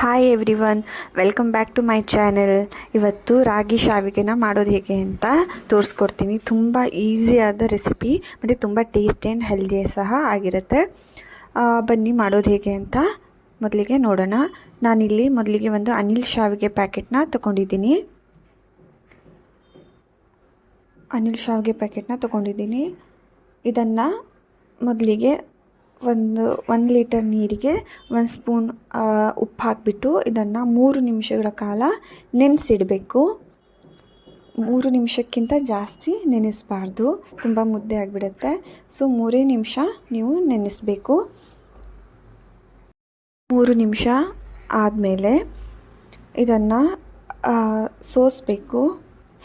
Hi everyone welcome back to my channel ಇವತ್ತು ರಾಗಿ ಶಾವಿಗೆನ ಮಾಡೋದು ಹೇಗೆ ಅಂತ ತೋರಿಸ್ಕೊಡ್ತೀನಿ. ತುಂಬ ಈಸಿಯಾದ ರೆಸಿಪಿ ಮತ್ತು ತುಂಬ ಟೇಸ್ಟಿ ಆ್ಯಂಡ್ ಹೆಲ್ದಿ ಸಹ ಆಗಿರುತ್ತೆ. ಬನ್ನಿ ಮಾಡೋದು ಹೇಗೆ ಅಂತ ಮೊದಲಿಗೆ ನೋಡೋಣ. ನಾನಿಲ್ಲಿ ಮೊದಲಿಗೆ ಒಂದು ಅನಿಲ್ ಶಾವಿಗೆ ಪ್ಯಾಕೆಟ್ನ ತಗೊಂಡಿದ್ದೀನಿ. ಅನಿಲ್ ಶಾವಿಗೆ ಪ್ಯಾಕೆಟ್ನ ತೊಗೊಂಡಿದ್ದೀನಿ. ಇದನ್ನು ಮೊದಲಿಗೆ ಒಂದು ಒಂದು ಲೀಟರ್ ನೀರಿಗೆ ಒಂದು ಸ್ಪೂನ್ ಉಪ್ಪು ಹಾಕಿಬಿಟ್ಟು ಇದನ್ನು ಮೂರು ನಿಮಿಷಗಳ ಕಾಲ ನೆನೆಸಿಡಬೇಕು. ಮೂರು ನಿಮಿಷಕ್ಕಿಂತ ಜಾಸ್ತಿ ನೆನೆಸಬಾರ್ದು. ತುಂಬ ಮುದ್ದೆ ಆಗಿಬಿಡುತ್ತೆ. ಸೊ, ಮೂರೇ ನಿಮಿಷ ನೀವು ನೆನೆಸಬೇಕು. ಮೂರು ನಿಮಿಷ ಆದಮೇಲೆ ಇದನ್ನು ಸೋಸಬೇಕು.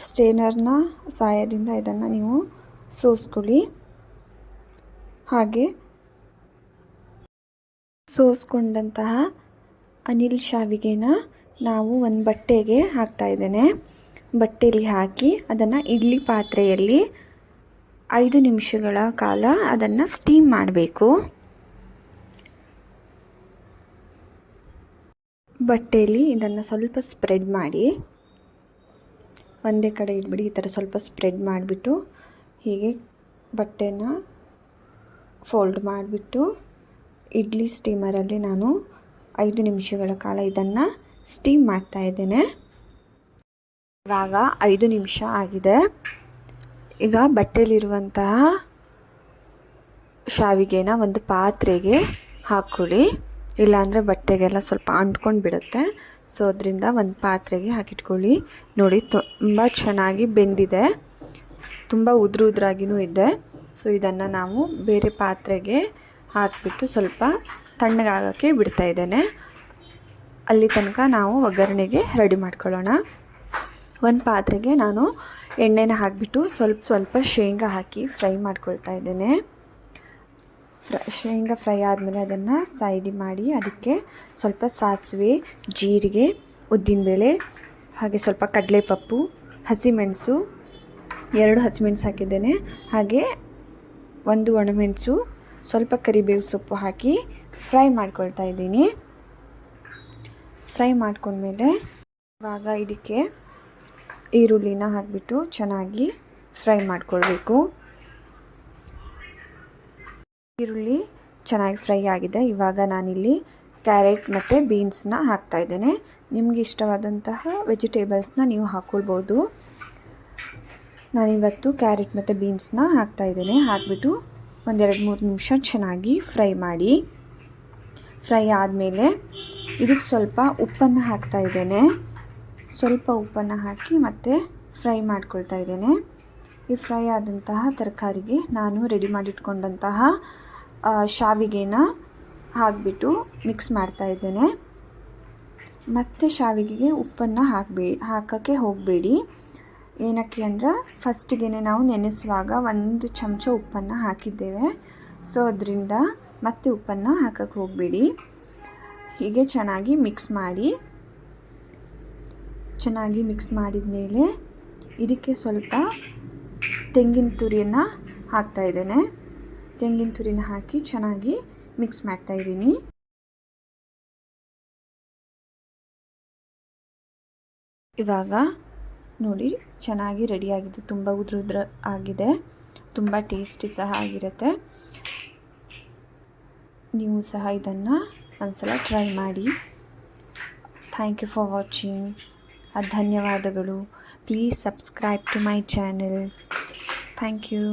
ಸ್ಟೇನರ್ನ ಸಹಾಯದಿಂದ ಇದನ್ನು ನೀವು ಸೋಸ್ಕೊಳ್ಳಿ. ಹಾಗೆ ಸೋಸ್ಕೊಂಡಂತಹ ಅನಿಲ್ ಶಾವಿಗೆನ ನಾವು ಒಂದು ಬಟ್ಟೆಗೆ ಹಾಕ್ತಾ ಇದ್ದೇನೆ. ಬಟ್ಟೆಯಲ್ಲಿ ಹಾಕಿ ಅದನ್ನು ಇಡ್ಲಿ ಪಾತ್ರೆಯಲ್ಲಿ ಐದು ನಿಮಿಷಗಳ ಕಾಲ ಅದನ್ನು ಸ್ಟೀಮ್ ಮಾಡಬೇಕು. ಬಟ್ಟೆಯಲ್ಲಿ ಇದನ್ನು ಸ್ವಲ್ಪ ಸ್ಪ್ರೆಡ್ ಮಾಡಿ ಒಂದೇ ಕಡೆ ಇಟ್ಬಿಡಿ ಈ ಥರ ಸ್ವಲ್ಪ ಸ್ಪ್ರೆಡ್ ಮಾಡಿಬಿಟ್ಟು ಹೀಗೆ ಬಟ್ಟೆನ ಫೋಲ್ಡ್ ಮಾಡಿಬಿಟ್ಟು ಇಡ್ಲಿ ಸ್ಟೀಮರಲ್ಲಿ ನಾನು ಐದು ನಿಮಿಷಗಳ ಕಾಲ ಇದನ್ನು ಸ್ಟೀಮ್ ಮಾಡ್ತಾ ಇದ್ದೇನೆ. ಇವಾಗ ಐದು ನಿಮಿಷ ಆಗಿದೆ. ಈಗ ಬಟ್ಟೆಯಲ್ಲಿರುವಂತಹ ಶಾವಿಗೆನ ಒಂದು ಪಾತ್ರೆಗೆ ಹಾಕ್ಕೊಳ್ಳಿ ಇಲ್ಲಾಂದರೆ ಬಟ್ಟೆಗೆಲ್ಲ ಸ್ವಲ್ಪ ಅಂಟ್ಕೊಂಡು ಬಿಡುತ್ತೆ. ಸೊ, ಅದರಿಂದ ಒಂದು ಪಾತ್ರೆಗೆ ಹಾಕಿಟ್ಕೊಳ್ಳಿ. ನೋಡಿ, ತುಂಬ ಚೆನ್ನಾಗಿ ಬೆಂದಿದೆ. ತುಂಬ ಉದುರು ಉದುರಾಗಿಯೂ ಇದೆ. ಸೊ, ಇದನ್ನು ನಾವು ಬೇರೆ ಪಾತ್ರೆಗೆ ಹಾಕಿಬಿಟ್ಟು ಸ್ವಲ್ಪ ತಣ್ಣಗಾಗೋಕ್ಕೆ ಬಿಡ್ತಾ ಇದ್ದೇನೆ. ಅಲ್ಲಿ ತನಕ ನಾವು ಒಗ್ಗರಣೆಗೆ ರೆಡಿ ಮಾಡ್ಕೊಳ್ಳೋಣ. ಒಂದು ಪಾತ್ರೆಗೆ ನಾನು ಎಣ್ಣೆನ ಹಾಕಿಬಿಟ್ಟು ಸ್ವಲ್ಪ ಸ್ವಲ್ಪ ಶೇಂಗಾ ಹಾಕಿ ಫ್ರೈ ಮಾಡ್ಕೊಳ್ತಾ ಇದ್ದೇನೆ. ಫ್ರ, ಶೇಂಗಾ ಫ್ರೈ ಆದಮೇಲೆ ಅದನ್ನು ಸೈಡಿ ಮಾಡಿ ಅದಕ್ಕೆ ಸ್ವಲ್ಪ ಸಾಸಿವೆ, ಜೀರಿಗೆ, ಉದ್ದಿನಬೇಳೆ, ಹಾಗೆ ಸ್ವಲ್ಪ ಕಡಲೆಪಪ್ಪು, ಹಸಿಮೆಣಸು, ಎರಡು ಹಸಿಮೆಣಸು ಹಾಕಿದ್ದೇನೆ. ಹಾಗೆ ಒಂದು ಒಣಮೆಣಸು ಸ್ವಲ್ಪ ಕರಿಬೇವು ಸೊಪ್ಪು ಹಾಕಿ ಫ್ರೈ ಮಾಡ್ಕೊಳ್ತಾ ಇದ್ದೀನಿ. ಫ್ರೈ ಮಾಡ್ಕೊಂಡ್ಮೇಲೆ ಇವಾಗ ಇದಕ್ಕೆ ಈರುಳ್ಳಿನ ಹಾಕಿಬಿಟ್ಟು ಚೆನ್ನಾಗಿ ಫ್ರೈ ಮಾಡ್ಕೊಳ್ಬೇಕು. ಈರುಳ್ಳಿ ಚೆನ್ನಾಗಿ ಫ್ರೈ ಆಗಿದೆ. ಇವಾಗ ನಾನಿಲ್ಲಿ ಕ್ಯಾರೆಟ್ ಮತ್ತು ಬೀನ್ಸ್ನ ಹಾಕ್ತಾ ಇದ್ದೇನೆ. ನಿಮಗೆ ಇಷ್ಟವಾದಂತಹ ವೆಜಿಟೇಬಲ್ಸ್ನ ನೀವು ಹಾಕ್ಕೊಳ್ಬೋದು ನಾನಿವತ್ತು ಕ್ಯಾರೆಟ್ ಮತ್ತು ಬೀನ್ಸ್ನ ಹಾಕ್ತಾ ಇದ್ದೇನೆ. ಹಾಕಿಬಿಟ್ಟು ಒಂದೆರಡು ಮೂರು ನಿಮಿಷ ಚೆನ್ನಾಗಿ ಫ್ರೈ ಮಾಡಿ. ಫ್ರೈ ಆದಮೇಲೆ ಇದಕ್ಕೆ ಸ್ವಲ್ಪ ಉಪ್ಪನ್ನು ಹಾಕ್ತಾ ಇದ್ದೇನೆ. ಸ್ವಲ್ಪ ಉಪ್ಪನ್ನು ಹಾಕಿ ಮತ್ತೆ ಫ್ರೈ ಮಾಡ್ಕೊಳ್ತಾ ಇದ್ದೇನೆ. ಈ ಫ್ರೈ ಆದಂತಹ ತರಕಾರಿಗೆ ನಾನು ರೆಡಿ ಮಾಡಿಟ್ಕೊಂಡಂತಹ ಶಾವಿಗೆನ ಹಾಕಿಬಿಟ್ಟು ಮಿಕ್ಸ್ ಮಾಡ್ತಾ ಇದ್ದೇನೆ. ಮತ್ತೆ ಶಾವಿಗೆಗೆ ಉಪ್ಪನ್ನು ಹಾಕಬೇ, ಹಾಕೋಕ್ಕೆ ಹೋಗಬೇಡಿ. ಏನಕ್ಕೆ ಅಂದ್ರೆ ಫಸ್ಟಿಗೆ ನಾವು ನೆನೆಸುವಾಗ ಒಂದು ಚಮಚ ಉಪ್ಪನ್ನು ಹಾಕಿದ್ದೇವೆ. ಸೊ ಅದರಿಂದ ಮತ್ತೆ ಉಪ್ಪನ್ನು ಹಾಕಕ್ಕೆ ಹೋಗಬೇಡಿ. ಹೀಗೆ ಚೆನ್ನಾಗಿ ಮಿಕ್ಸ್ ಮಾಡಿ. ಚೆನ್ನಾಗಿ ಮಿಕ್ಸ್ ಮಾಡಿದ ಮೇಲೆ ಇದಕ್ಕೆ ಸ್ವಲ್ಪ ತೆಂಗಿನ ತುರಿಯನ್ನು ಹಾಕ್ತಾ ಇದ್ದೇನೆ. ತೆಂಗಿನ ತುರಿನ ಹಾಕಿ ಚೆನ್ನಾಗಿ ಮಿಕ್ಸ್ ಮಾಡ್ತಾ ಇದ್ದೀನಿ. ಇವಾಗ ನೋಡಿ ಚೆನ್ನಾಗಿ ರೆಡಿಯಾಗಿದೆ. ತುಂಬ ಉದ್ರ ಉದ್ರ ಆಗಿದೆ. ತುಂಬ ಟೇಸ್ಟಿ ಸಹ ಆಗಿರುತ್ತೆ. ನೀವು ಸಹ ಇದನ್ನು ಒಂದ್ಸಲ ಟ್ರೈ ಮಾಡಿ. Thank you for watching. ಧನ್ಯವಾದಗಳು. Please subscribe to my channel. Thank you.